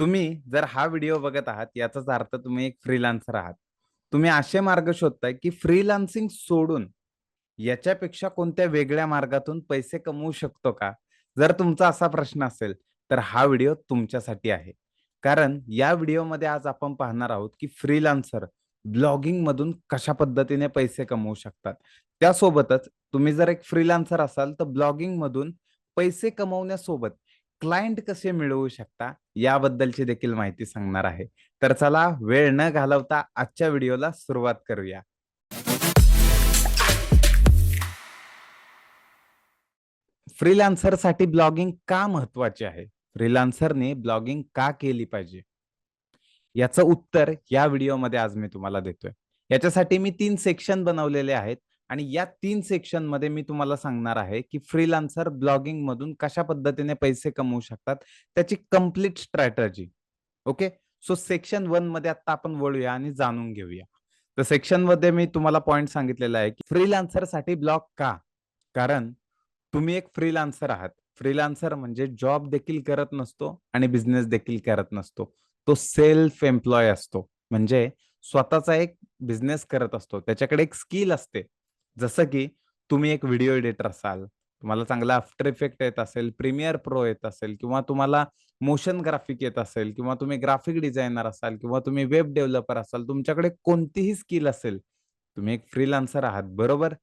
तुम्ही जर हा व्हिडिओ बघत आहात याचाच अर्थ तुम्ही एक फ्रीलान्सर आहात. तुम्ही असे मार्ग शोधताय की फ्रीलान्सिंग सोडून याच्यापेक्षा कोणत्या वेगळ्या मार्गातून पैसे कमवू शकतो का? जर तुमचा असा प्रश्न असेल तर हा व्हिडिओ तुमच्यासाठी आहे. कारण या व्हिडिओमध्ये आज आपण पाहणार आहोत की फ्रीलान्सर ब्लॉगिंग मधून कशा पद्धतीने पैसे कमवू शकतात. त्यासोबतच तुम्ही जर एक फ्रीलान्सर असाल तर ब्लॉगिंग मधून पैसे कमवण्यासोबत क्लायंट कसे मिळवू शकता याबद्दलची देखील माहिती सांगणार आहे. तर चला वेळ न घालवता आजच्या व्हिडिओला सुरुवात करूया. फ्रीलान्सरसाठी ब्लॉगिंग का महत्त्वाचे आहे? फ्रीलान्सरने ब्लॉगिंग का केली पाहिजे? याचं उत्तर या व्हिडिओमध्ये आज मी तुम्हाला देतोय. याच्यासाठी मी तीन सेक्शन बनवलेले आहेत. आणि या तीन सेक्शनमध्ये मी तुम्हाला सांगणार आहे की फ्रीलान्सर ब्लॉगिंग मधून कशा पद्धतीने पैसे कमवू शकतात त्याची complete strategy okay so section वनमध्ये आता आपण वळूया आणि जाणून घेऊया. तर सेक्शनमध्ये मी तुम्हाला पॉइंट सांगितलेला आहे की फ्रीलान्सरसाठी ब्लॉग का? कारण तुम्ही एक फ्रीलान्सर आहात. फ्रीलान्सर म्हणजे जॉब देखील करत नसतो आणि बिझनेस देखील करत नसतो. तो सेल्फ एम्प्लॉय असतो. म्हणजे स्वतःचा एक बिझनेस करत असतो. त्याच्याकडे एक स्किल असते. जसं की तुम्ही एक व्हिडिओ एडिटर असाल तुम्हाला चांगला आफ्टर इफेक्ट येत असेल प्रीमियर प्रो येत असेल किंवा तुम्हाला मोशन ग्राफिक येत असेल किंवा तुम्ही ग्राफिक डिझायनर असाल किंवा तुम्ही वेब डेव्हलपर असाल तुमच्याकडे कोणतीही स्किल असेल तुम्ही एक फ्रीलान्सर आहात बरोबर?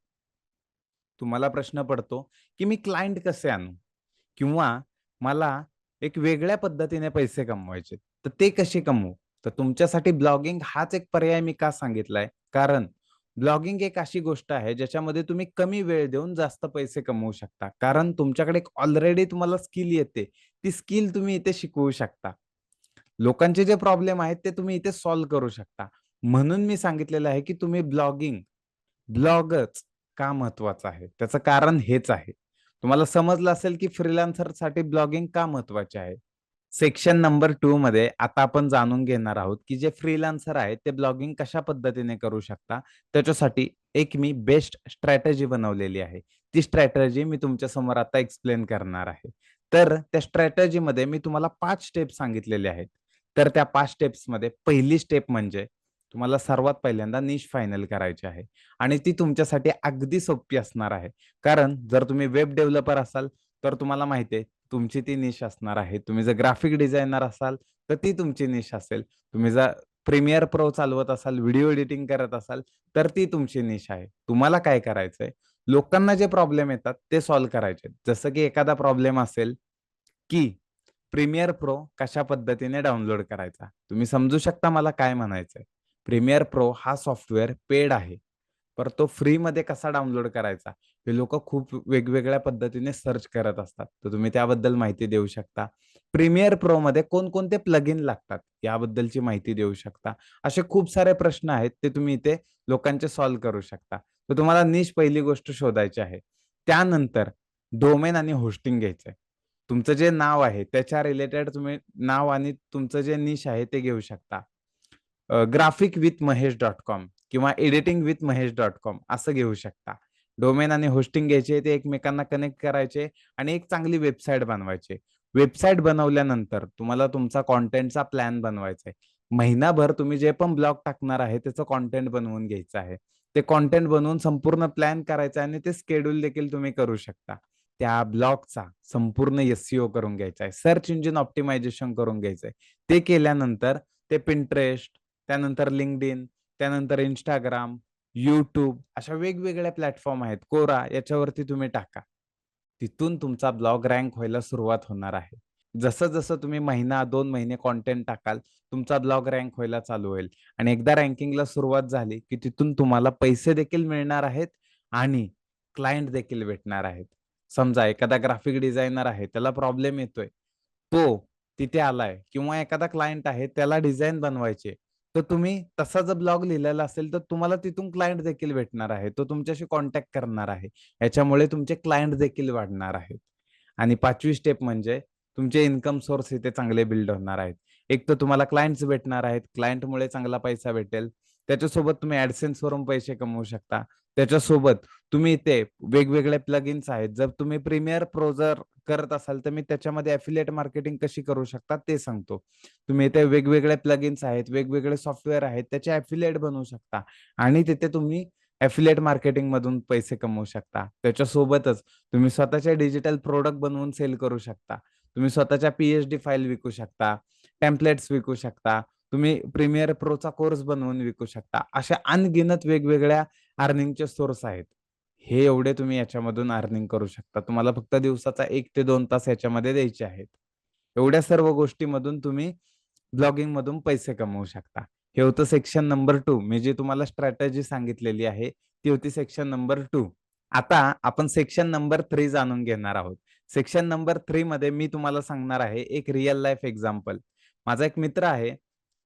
तुम्हाला प्रश्न पडतो की मी क्लायंट कसे आणू? किंवा मला एक वेगळ्या पद्धतीने पैसे कमवायचे तर ते कसे कमवू? तर तुमच्यासाठी ब्लॉगिंग हाच एक पर्याय मी का सांगितलाय? कारण ब्लॉगिंग एक अशी गोष्ट आहे ज्याच्यामध्ये तुम्ही कमी वेळ देऊन जास्त पैसे कमवू शकता. कारण तुमच्याकडे एक ऑलरेडी तुम्हाला स्किल येते. ती स्किल तुम्ही इथे शिकवू शकता. लोकांचे जे प्रॉब्लेम आहेत ते तुम्ही इथे सॉल्व्ह करू शकता. म्हणून मी सांगितलेलं आहे की तुम्ही ब्लॉगिंग ब्लॉगच का महत्वाचं आहे? त्याचं कारण हेच आहे. तुम्हाला समजलं असेल की फ्रीलान्सरसाठी ब्लॉगिंग का महत्त्वाचे आहे? सेक्शन नंबर टू मध्ये आता आपण जाणून घेणार आहोत की जे फ्रीलान्सर आहेत ते ब्लॉगिंग कशा पद्धतीने करू शकता? त्याच्यासाठी एक मी बेस्ट स्ट्रॅटेजी बनवलेली आहे. ती स्ट्रॅटेजी मी तुमच्यासमोर आता एक्सप्लेन करणार आहे. तर त्या स्ट्रॅटेजी मध्ये मी तुम्हाला पाच स्टेप सांगितलेले आहेत. तर त्या पाच स्टेप्समध्ये पहिली स्टेप म्हणजे तुम्हाला सर्वात पहिल्यांदा निश फायनल करायची आहे. आणि ती तुमच्यासाठी अगदी सोपी असणार आहे. कारण जर तुम्ही वेब डेव्हलपर असाल तर तुम्हाला माहिती आहे तुमची ती निश असणार आहे. तुम्ही जर ग्राफिक डिझायनर असाल तर ती तुमची निश असेल. तुम्ही जर प्रीमियर प्रो चालवत असाल व्हिडिओ एडिटिंग करत असाल तर ती तुमची निश आहे. तुम्हाला काय करायचंय? लोकांना जे प्रॉब्लेम येतात ते सॉल्व्ह करायचे जसं की एखादा प्रॉब्लेम असेल की प्रीमियर प्रो कशा पद्धतीने डाउनलोड करायचा? तुम्ही समजू शकता मला काय म्हणायचंय. प्रीमियर प्रो हा सॉफ्टवेअर पेड आहे. पर तो फ्री मध्ये कसा डाउनलोड करायचा? हे लोक खूप वेगवेगळ्या पद्धतीने सर्च करत असतात. तर तुम्ही त्याबद्दल माहिती देऊ शकता. प्रीमियर प्रो मध्ये कोणकोणते प्लग इन लागतात? याबद्दलची माहिती देऊ शकता. असे खूप सारे प्रश्न आहेत ते तुम्ही इथे लोकांचे सॉल्व्ह करू शकता. तर तुम्हाला निश पहिली गोष्ट शोधायची आहे. त्यानंतर डोमेन आणि होस्टिंग घ्यायचंय. तुमचं जे नाव आहे त्याच्या रिलेटेड तुम्ही नाव आणि तुमचं जे निश आहे ते घेऊ शकता. Graphic with Mahesh dot com किंवा editing with Mahesh dot com असं घेऊ शकता. डोमेन आणि होस्टिंग घ्यायचे ते एकमेकांना कनेक्ट करायचे आणि एक चांगली वेबसाईट बनवायचे. वेबसाईट बनवल्यानंतर तुम्हाला तुमचा कॉन्टेंटचा प्लॅन बनवायचा आहे. महिनाभर तुम्ही जे पण ब्लॉग टाकणार आहे त्याचं कॉन्टेंट बनवून घ्यायचं आहे. ते कॉन्टेंट बनवून संपूर्ण प्लॅन करायचा आणि ते स्केड्यूल देखील तुम्ही करू शकता. त्या ब्लॉगचा संपूर्ण एसईओ करून घ्यायचा आहे. सर्च इंजिन ऑप्टिमायझेशन करून घ्यायचंय ते केल्यानंतर ते पिंटरेस्ट त्यानंतर लिंकड इन त्यानंतर इंस्टाग्राम यूट्यूब अशा वेगवेगळ्या प्लॅटफॉर्म आहेत. कोरा याच्यावरती तुम्ही टाका. तिथून तुमचा ब्लॉग रँक व्हायला सुरुवात होणार आहे. जसं जसं तुम्ही महिना दोन महिने कॉन्टेंट टाकाल तुमचा ब्लॉग रँक व्हायला चालू होईल. आणि एकदा रँकिंगला सुरुवात झाली की तिथून तुम्हाला पैसे देखील मिळणार आहेत आणि क्लायंट देखील भेटणार आहेत. समजा एखादा ग्राफिक डिझायनर आहे त्याला प्रॉब्लेम येतोय. तो तिथे आलाय किंवा एखादा क्लायंट आहे त्याला डिझाईन बनवायचे. तर तुम्ही तसा जर ब्लॉग लिहिलेला असेल तर तुम्हाला तिथून क्लायंट देखील भेटणार आहे. तो तुमच्याशी कॉन्टॅक्ट करणार आहे. याच्यामुळे तुमचे क्लायंट देखील वाढणार आहेत. आणि पाचवी स्टेप म्हणजे तुमचे इन्कम सोर्स इथे चांगले बिल्ड होणार आहेत. एक तर तुम्हाला क्लायंट्स भेटणार आहेत. क्लायंटमुळे चांगला पैसा भेटेल. त्याच्यासोबत तुम्ही ऍडसेन्स वरून पैसे कमवू शकता. त्याच्यासोबत तुम्ही इथे वेगवेगळे प्लगइन्स आहेत. जर तुम्ही प्रीमियर प्रो जर करत असाल, तर मी त्याच्यामध्ये अफिलिएट मार्केटिंग कशी करू शकता ते सांगतो. तुम्ही इथे वेगवेगळे प्लगइन्स आहेत, वेगवेगळे सॉफ्टवेअर आहेत, त्याचे अफिलिएट बनवू शकता आणि तिथे तुम्ही ऍफिलेट मार्केटिंग मधून पैसे कमवू शकता. त्याच्यासोबतच तुम्ही स्वतःचे डिजिटल प्रोडक्ट बनवून सेल करू शकता. तुम्ही स्वतःच्या पीएचडी फाईल विकू शकता, टेम्पलेट्स विकू शकता. तुम्ही प्रीमियर प्रोचा कोर्स बनवून विकू शकता. अशा अनगिनत वेगवेगळ्या अर्निंगचे सोर्स आहेत. हे एवढे तुम्ही याच्यामधून अर्निंग करू शकता. तुम्हाला फक्त दिवसाचा एक ते दोन तास याच्यामध्ये द्यायचे आहेत. एवढ्या सर्व गोष्टीमधून तुम्ही ब्लॉगिंग मधून पैसे कमवू शकता. हे होतं सेक्शन नंबर टू मी जी तुम्हाला स्ट्रॅटेजी सांगितलेली आहे, ती होती सेक्शन नंबर टू आता आपण सेक्शन नंबर थ्री जाणून घेणार आहोत. सेक्शन नंबर थ्री मध्ये मी तुम्हाला सांगणार आहे एक रिअल लाईफ एक्झाम्पल. माझा एक मित्र आहे,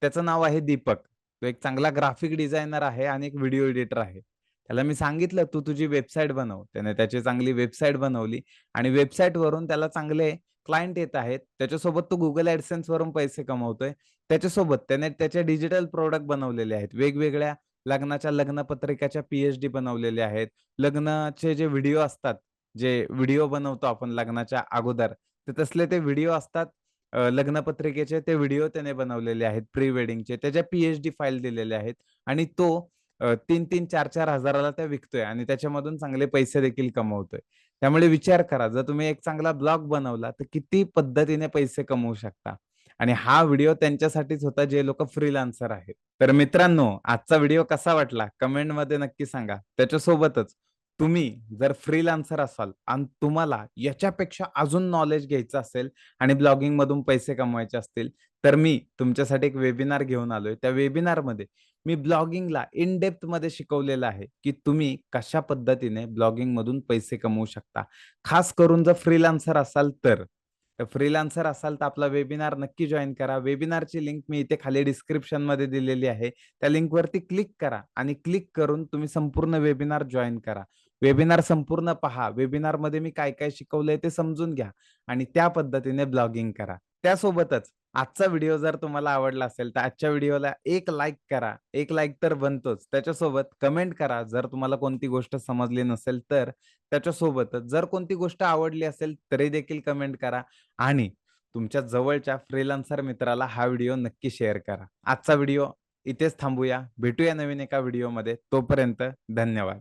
त्याचं नाव आहे दीपक. तो एक चांगला ग्राफिक डिझायनर आहे आणि एक व्हिडिओ एडिटर आहे. त्याला मी सांगितलं, "तू तुझी वेबसाईट बनव." त्याने त्याची चांगली वेबसाईट बनवली आणि वेबसाईटवरून त्याला चांगले क्लायंट येत आहेत. त्याच्यासोबत तो गुगल ऍडसेन्स वरून पैसे कमवतोय. त्याच्यासोबत त्याने त्याचे डिजिटल प्रोडक्ट बनवलेले आहेत. वेगवेगळ्या लग्नाच्या लग्नपत्रिकाच्या पीएचडी बनवलेल्या आहेत. लग्नाचे जे व्हिडिओ असतात, जे व्हिडिओ बनवतो आपण लग्नाच्या अगोदर, ते तसले ते व्हिडिओ असतात. लग्नपत्रिकेचे ते व्हिडिओ त्याने बनवलेले आहेत प्री वेडिंगचे. त्याच्या पीएचडी फाईल दिलेल्या आहेत आणि तो तीन तीन चार चार हजाराला त्या विकतोय आणि त्याच्यामधून चांगले पैसे देखील कमवतोय. त्यामुळे विचार करा, जर तुम्ही एक चांगला ब्लॉग बनवला, तर किती पद्धतीने पैसे कमवू शकता. आणि हा व्हिडिओ त्यांच्यासाठीच होता, जे लोक फ्रीलान्सर आहेत. तर मित्रांनो, आजचा व्हिडिओ कसा वाटला कमेंटमध्ये नक्की सांगा. त्याच्यासोबतच तुम्ही जर फ्रीलान्सर असाल आणि तुम्हाला याच्यापेक्षा अजून नॉलेज घ्यायचं असेल आणि ब्लॉगिंग मधून पैसे कमवायचे असतील, तर मी तुमच्यासाठी एक वेबिनार घेऊन आलोय. त्या वेबिनारमध्ये मी ब्लॉगिंगला इन डेप्थमध्ये शिकवलेलं आहे, की तुम्ही कशा पद्धतीने ब्लॉगिंग मधून पैसे कमवू शकता. खास करून जर फ्रीलान्सर असाल तर. फ्रीलान्सर असाल तर आपला वेबिनार नक्की जॉईन करा. वेबिनारची लिंक मी इथे खाली डिस्क्रिप्शनमध्ये दिलेली आहे. त्या लिंकवरती क्लिक करा आणि क्लिक करून तुम्ही संपूर्ण वेबिनार जॉईन करा. वेबिनार संपूर्ण पहा. वेबिनारमध्ये मी काय-काय शिकवलंय ते समजून घ्या आणि त्या पद्धतीने ब्लॉगिंग करा. त्यासोबतच आजचा व्हिडिओ जर तुम्हाला आवडला असेल, तर आजच्या व्हिडिओला एक लाईक करा. एक लाईक तर बनतोच. त्याच्यासोबत कमेंट करा. जर तुम्हाला कोणती गोष्ट समजली नसेल तर. त्याच्यासोबतच जर कोणती गोष्ट आवडली असेल, तरी देखील कमेंट करा आणि तुमच्या जवळच्या फ्रीलान्सर मित्राला हा व्हिडिओ नक्की शेअर करा. आजचा व्हिडिओ इथेच थांबूया. भेटूया नवीन एका व्हिडिओमध्ये. तोपर्यंत धन्यवाद.